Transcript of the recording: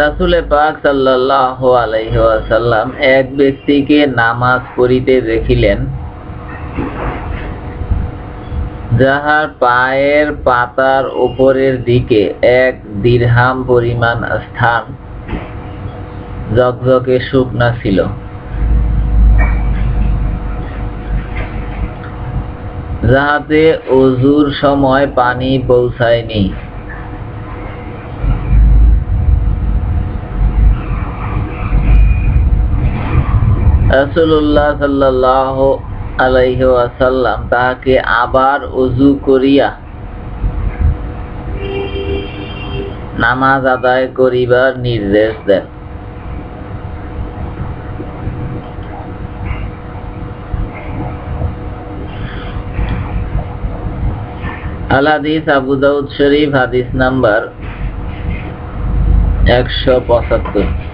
রাসুলে পাক সাল্লাহ আলাইসাল্লাম এক ব্যক্তিকে নামাজ পড়িতে দেখিলেন, যাহার পায়ের পাতার উপরের দিকে এক দীর্হাম পরিমাণ স্থান জকজকে শুকনা ছিল। যাহাতে অজুর সময় পানি পৌঁছায়নি। আলাইহি ওয়াসাল্লাম তাহাকে আবার অজু করিয়া নামাজ আদায় করিবার নির্দেশ দেন। আলাদিস আবু দাউদ শরীফ হাদিস নাম্বার একশো পঁচাত্তর।